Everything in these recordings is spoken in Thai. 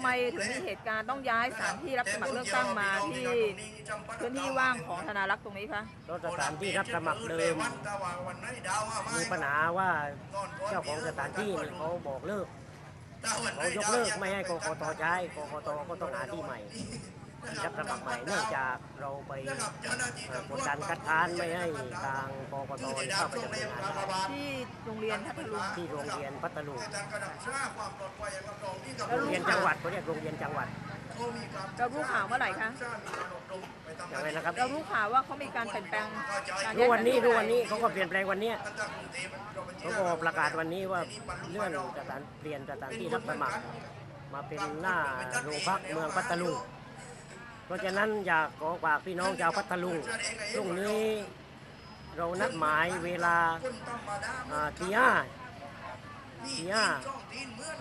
ทำไมถึงมีเหตุการณ์ต้องย้ายสถานที่รับสมัครเลือกตั้งมาที่พื้นที่ว่างของธนารักษ์ตรงนี้คะรถสถานที่รับสมัครเดิมมีปัญหาว่าเจ้าของสถานที่นี่เขาบอกเลิกเขายกเลิกไม่ให้กกตใช้กกตก็ต้องหาที่ใหม่ที่รับสมัครใหม่เนื่องจากเราไปเอ่อกดดันคัดค้านไม่ให้ทางกกตเข้าไปดำเนินงานได้ที่โรงเรียนพัทลุงที่โรงเรียนพัทลุง แล้วโรงรู้เรียนข่าจังวหวัดเขาเรียกโรงเรียนจังหวัดเรารู้ข่าวเมื่อไหร่คะ อย่างไรนะครับเรารู้ข่าวว่าเขามีการเปลี่ยนแปลงการรู้ย้ายวันนี้สถารู้ที่วันนี้เขาก็เปลี่ยนแปลงวันเนี้ยเขาก็ประกาศวันนี้ว่าเลื่อนสถานเปลี่ยนสถานที่รับสมัคร มาเป็นหน้าโรงพักเมืองพัทลุงเพราะฉะนั้นอยากขอฝากพี่น้องชาวพัทลุงพรุ่งนี้เรานัดหมายเวลาอ่าตีห้า ตีห้า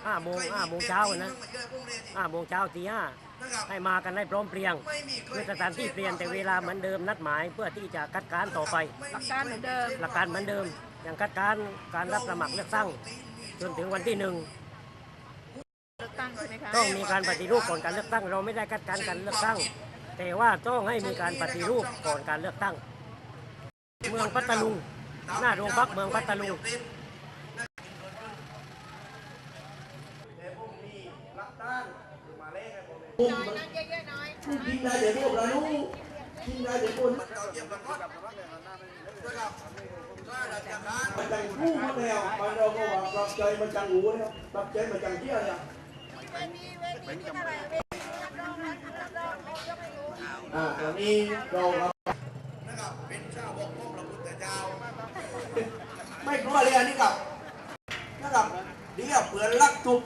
ห้าโมงห้าโมงเช้านะห้าโมงเช้าตีห้าให้มากันให้พร้อมเพรียงคือสถานที่เปลี่ยนแต่เวลาเหมือนเดิมนัดหมายเพื่อที่จะคัดค้านต่อไปหลักการเหมือนเดิมหลักการเหมือนเดิม อย่างคัดค้านการรับสมัครเลือกตั้งจนถึงวันที่หนึ่งเลือกตั้งใช่ไหมคะต้องมีการปฏิรูปก่อนการเลือกตั้ง เราไม่ได้คัดค้านการเลือกตั้ง แต่ว่าต้องให้มีการปฏิรูปก่อนการเลือกตั้ง เมืองพัทลุงหน้าโรงพักเมืองพัทลุง กินได้แต่พวกเรารู้กินได้แต่คนมันจังกู้มาแล้วมันเราก็ว่าปรับใจมันจังหูแล้วปรับใจมันจังเที่ยวเนี่ยอ่าตอนนี้เรานะครับเป็นชาวบกพระพุทธเจ้าไม่กลัวเลยอันนี้กับนะครับเดี๋ยวเผื่อรักทุก